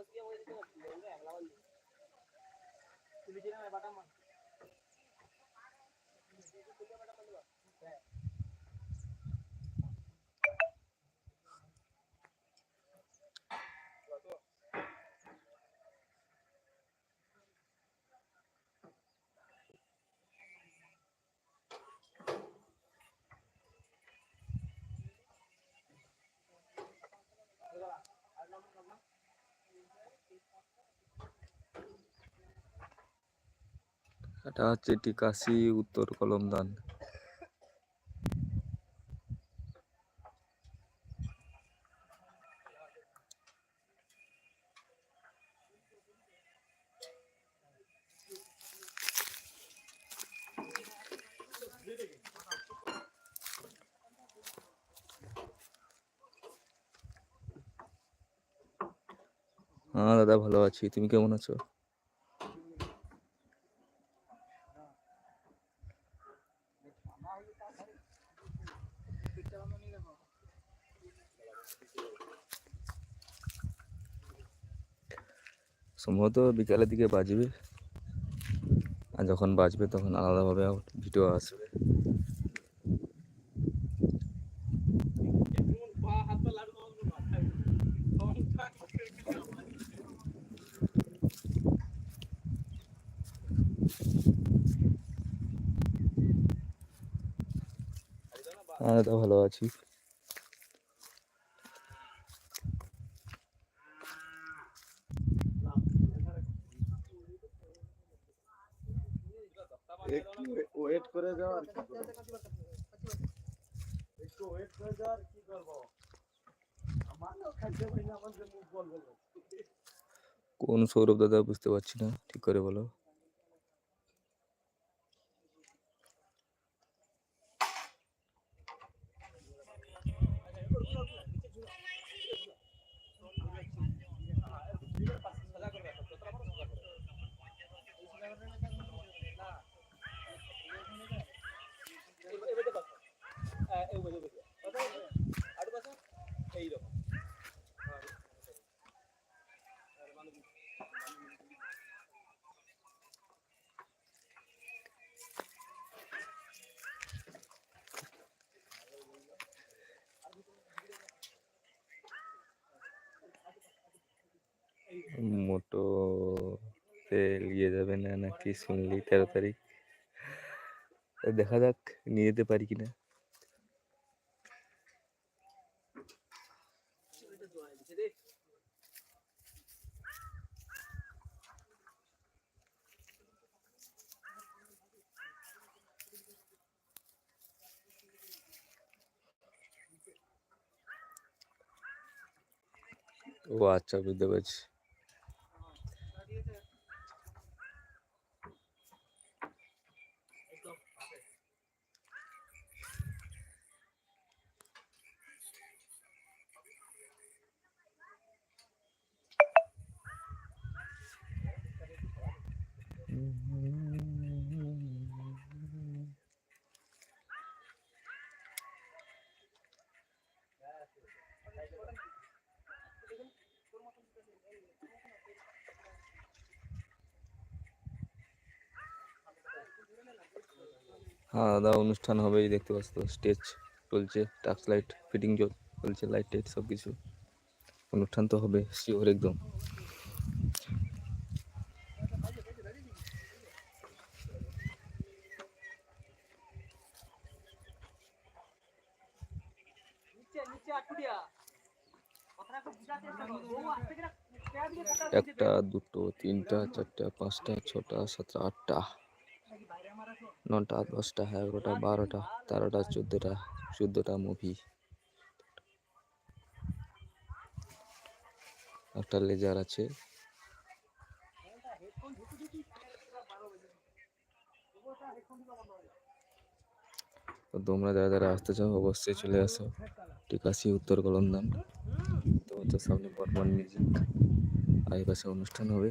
बसके वो इधर बोल रहे हैं लावन पुलिस ने मेरे बाटा मार पुलिस ने এটা হচ্ছে টিকাসি উত্তর কলমদান হ্যাঁ দাদা ভালো আছি। তুমি কেমন আছো? সম্ভবত বিকালের দিকে বাজবে। আর যখন বাজবে তখন আলাদাভাবে ভিডিও আসবে। হ্যাঁ দাদা ভালো আছি একটু ওয়েট করে যাও আর কি করব? একটু ওয়েট করে যাও আর কি করব আমারও খাইতে পারি না আমার যে মুখ বল বল কোন সৌরভ দাদা বুঝতে পারছি না, ঠিক করে বলো। মোটো তে নিয়ে যাবে না নাকি শুনলি তেরো তারিখ? দেখা যাক, নিয়ে যেতে পারি কিনা। ও আচ্ছা বুঝতে পারছি। দাদা অনুষ্ঠান হবেই, দেখতে পাচ্ছ তো স্টেজ চলছে টাক্স লাইট ফিটিং চলছে লাইট টাইট সব কিছু অনুষ্ঠান তো হবে শিওর একদম। একটা, দুটো, তিনটা, চারটা, পাঁচটা, ছটা, সাতটা, আটটা। নটা, দশটা, এগারোটা, বারোটা, তেরোটা, চোদ্দোটা চোদ্দোটা মুভি একটা লেজার আছে। তোমরা যারা যারা আসতে চাও, অবশ্যই চলে আসো। টিকাশি উত্তর কলমদান তো সামনে বর্তমান মিউজিক। আর এই পাশে অনুষ্ঠান হবে।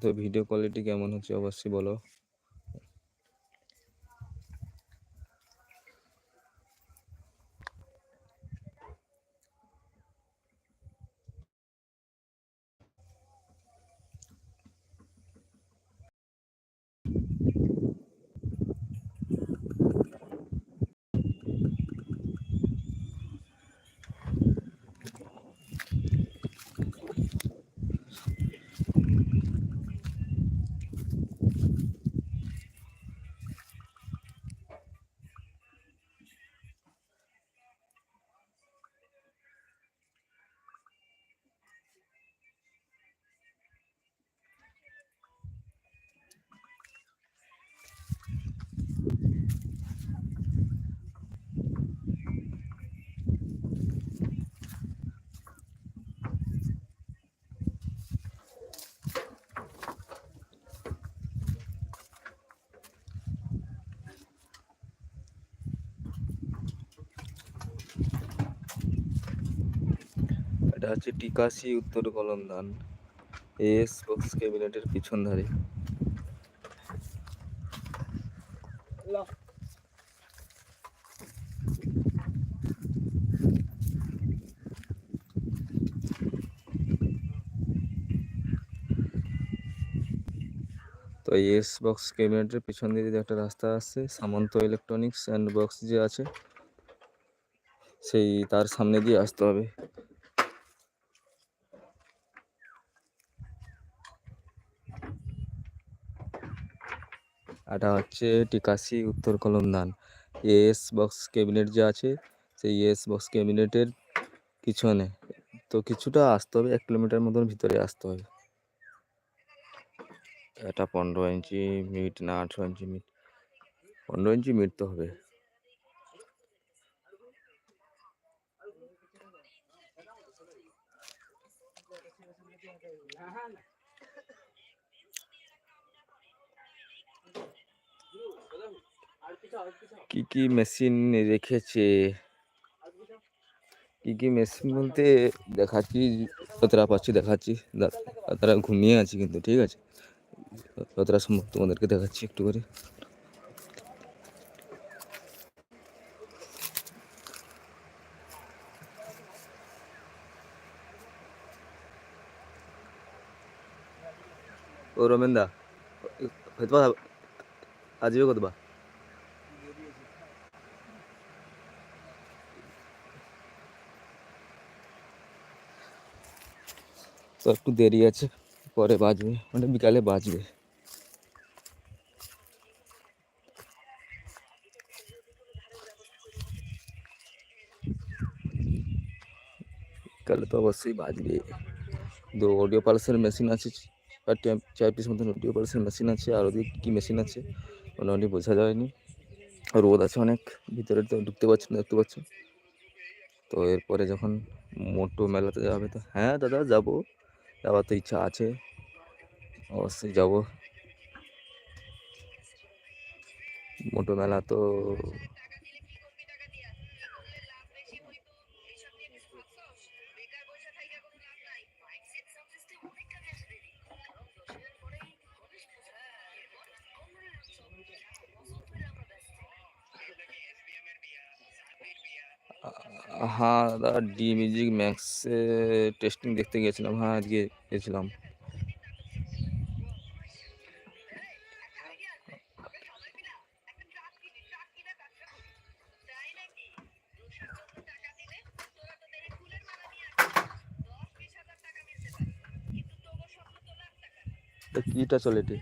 তো ভিডিও কোয়ালিটি কেমন হচ্ছে অবশ্যই বলো। হচ্ছে টিকাশি উত্তর কলমদান এস বক্স ক্যাবিনেটের পিছন ধারে তো এস বক্স ক্যাবিনেটের পিছন দিকে যে একটা রাস্তা আছে, সামন্ত ইলেকট্রনিক্স অ্যান্ড বক্স যে আছে, সেই তার সামনে দিয়ে আসতে হবে। এটা হচ্ছে টিকাসি, উত্তর কলমদান এস বক্স ক্যাবিনেট যে আছে, সেই এস বক্স ক্যাবিনেটের পিছনে। তো কিছুটা আসতে হবে, এক কিলোমিটার মতন ভিতরে আসতে হবে। এটা পনেরো ইঞ্চি মিট না আঠেরো ইঞ্চি মিট পনেরো ইঞ্চি মিট তো হবে। কি কি মেশিন রেখেছে? কি কি মেশিন বলতে দেখাচ্ছি যতটা পাচ্ছি দেখাচ্ছি। তারা ঘুমিয়ে আছি কিন্তু ঠিক আছে? যতটা সম্ভব তোমাদেরকে দেখাচ্ছি একটু করে। ও রমেন দা হয়তো বা আজিও তো একটু দেরি আছে পরে বাজবে মানে বিকালে বাজবে বিকালে তো অবশ্যই বাজবে তো অডিও পালসের মেশিন আছে চার পিস মতন অডিও পালসের মেশিন আছে আর ওদিকে কী মেশিন আছে মোটামুটি বোঝা যায়নি রোদ আছে অনেক ভিতরে তো ঢুকতে পারছি না দেখতে পাচ্ছ তো এরপরে যখন মোটো মেলাতে যাবে তো হ্যাঁ দাদা যাব যাওয়ার তো ইচ্ছা আছে। অবশ্যই যাব। মোটো মেলা তো হ্যাঁ দাদা ডি মিউজিক ম্যাক্সে টেস্টিং দেখতে গেছিলাম হ্যাঁ আজকে গেছিলাম তো কিটা চলে এটি?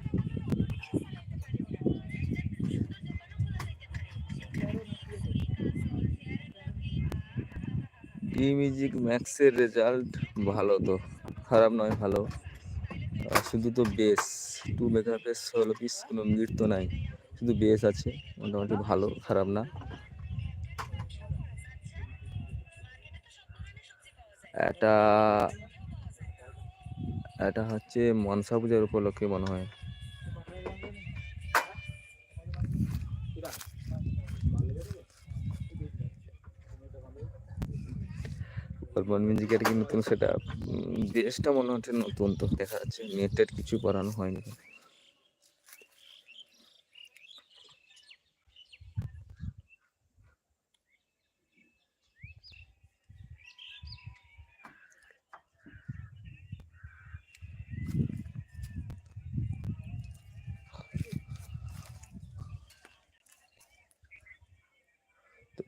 ডি মিউজিক ম্যাক্সের রেজাল্ট ভালো তো, খারাপ নয়, ভালো। শুধু তো বেস টু মেগা বেস ষোলো পিস কোনো মিট তো নাই। শুধু বেস আছে, মোটামুটি ভালো, খারাপ না। এটা এটা হচ্ছে মনসা পূজার উপলক্ষে মনে হয়। হরমোন মিউজিকের কি নতুন সেটা বেসটা মনে হচ্ছে নতুন তো, দেখা যাচ্ছে নেটের কিছু করানো হয়নি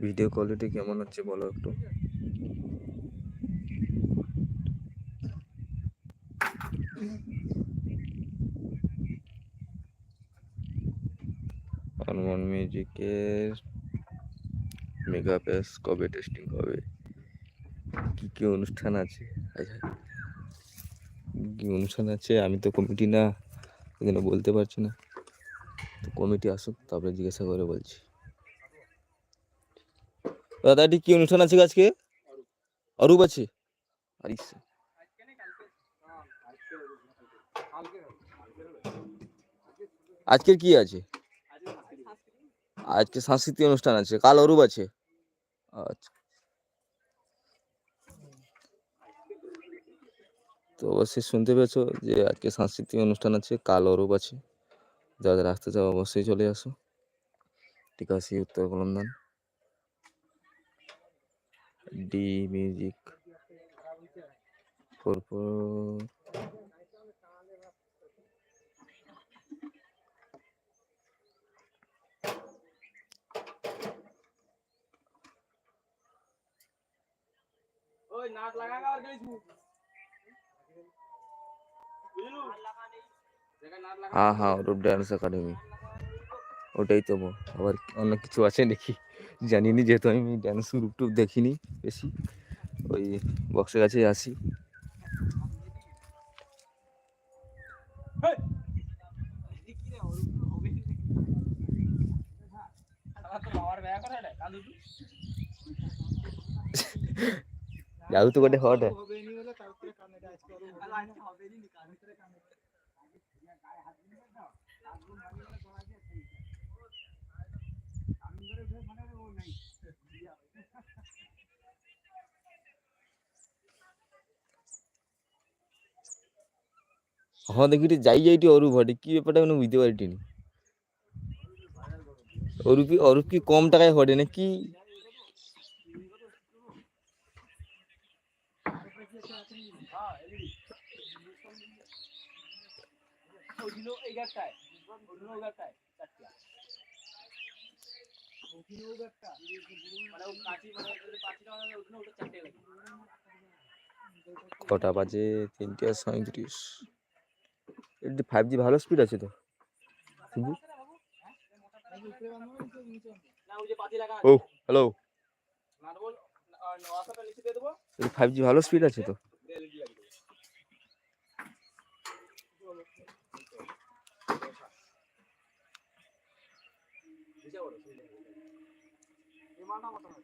ভিডিও কোয়ালিটি কেমন হচ্ছে বলো একটু? মিউজিকের মেগা প্যাস কবে টেস্টিং হবে? কি কি অনুষ্ঠান আছে? কি অনুষ্ঠান আছে? আমি তো কমিটি না জন্য বলতে পারছি না। তো কমিটি আসুক, তারপরে জিজ্ঞাসা করে বলছি। দাদা, এটি কি অনুষ্ঠান আছে আজকে? অরূপ আছে? আরিস আজকের কি আছে? আজকে সাংস্কৃতিক অনুষ্ঠান আছে, কাল অরূপ আছে। আচ্ছা। তো অবশ্যই শুনতে পেয়েছ যে আজকে সাংস্কৃতিক অনুষ্ঠান আছে, কাল অরূপ আছে। যারা আসতে চাও অবশ্যই চলে আসো। আছে, উত্তর কলমদান ডি মিউজিক ফোর ফোর ওই নাট লাগা আর গেছু বুঝলু? হ্যাঁ হ্যাঁ রূপ ডান্স একাডেমি ওটাই তো আবার অন্য কিছু আছে নাকি? জানিনি, যেহেতু আমি ডান্স গ্রুপ টুপ দেখিনি বেশি। ওই বক্সের কাছে আসি তো বাবার ব্যয় করে রে কালু যাও তো গোটে হট। হ্যাঁ দেখি রে, যাই যাইটি অরূপ হটে কি ব্যাপারটা কোনো বুঝতে পারিনি অরূপ অরূপ কি কম টাকায় হটে না কি ওইগুলো এই গাছটায় ওইগুলো ওই গাছটায় চারটা ওইগুলো ওই গাছটা মানে ও কাঠি মানে ওই পাঁচটা মানে ওইগুলো ওটা চারটে লাগে কটা বাজে? তিনটে আর সাঁত্রিশ এটি ফাইভ জি ভালো স্পিড আছে তো। শুধু না ওই যে পাতি লাগা ও হ্যালো ফাইভ জি ভালো স্পিড আছে তো।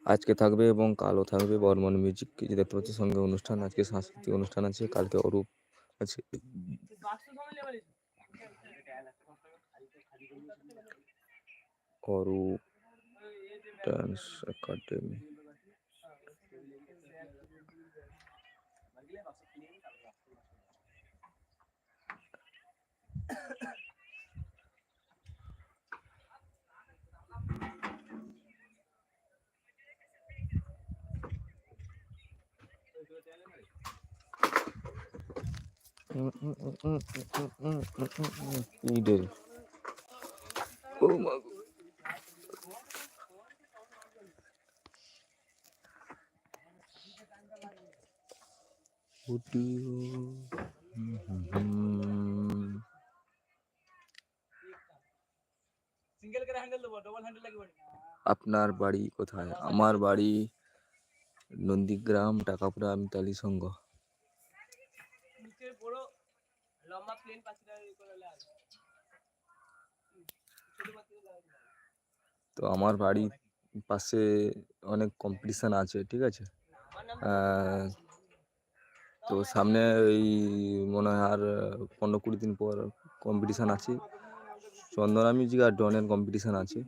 আজকে থাকবে এবং কালও থাকবে বর্মন মিউজিক যে দেখতে পাচ্ছি সঙ্গে অনুষ্ঠান আজকে সাংস্কৃতিক অনুষ্ঠান আছে, কালকে অরূপ আছে। Arup dance academy. ইডেল ও মা গো। Audio. হুম। সিঙ্গেল করে হ্যান্ডেল দেবো ডবল হ্যান্ডেল লাগবে না আপনার বাড়ি কোথায় আমার বাড়ি নন্দীগ্রাম টাকাপুরা মিতালি সংঘ লম্বা প্লেন তো আমার বাড়ির পাশে অনেক কম্পিটিশান আছে ঠিক আছে তো সামনে এই মনে হয় আর পনেরো কুড়ি দিন পর কম্পিটিশান আছে চন্দনা মিউজিক আর ডনের কম্পিটিশান আছে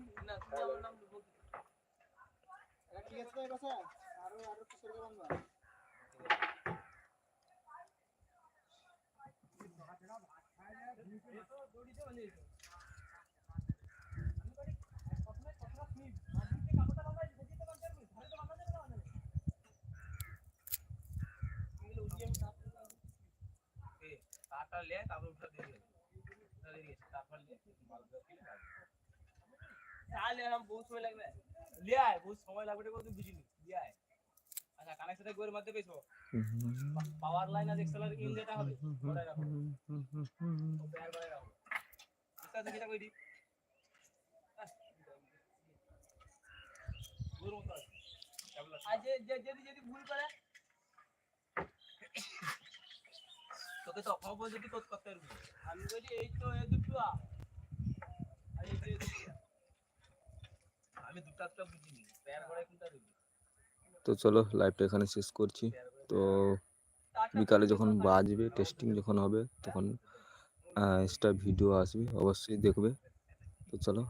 তারটা লে তারপর উঠা দিয়ে দিবি উঠা দিয়ে দিয়েছে তারপর লে মালগুলো দিয়ে লাগবে তাহলে এরকম বহুত সময় লাগবে লে আয় বহুত সময় লাগবে এটা তুই বুঝিনি লে আয় আচ্ছা কানেকশনটা গোয়ের মধ্যে পেয়েছো পাওয়ার লাইন আর এক্সেলার ইন যেটা হবে ওটাই রাখো পেয়ার করে রাখো যদি যদি ভুল করে তোকে তো অভাব যদি করতে করতে পারবি আমি বলি এই তো এই দুটো আ। আর এই তো এই দুটো আ। আমি দুটো একটা বুঝিনি। পেয়ার করে কোনটা দিবি? তো চলো লাইভটা এখানে শেষ করছি। তো বিকালে যখন বাজবে টেস্টিং যখন হবে তখন এক্সট্রা ভিডিও আসবে অবশ্যই দেখবে। তো চলো।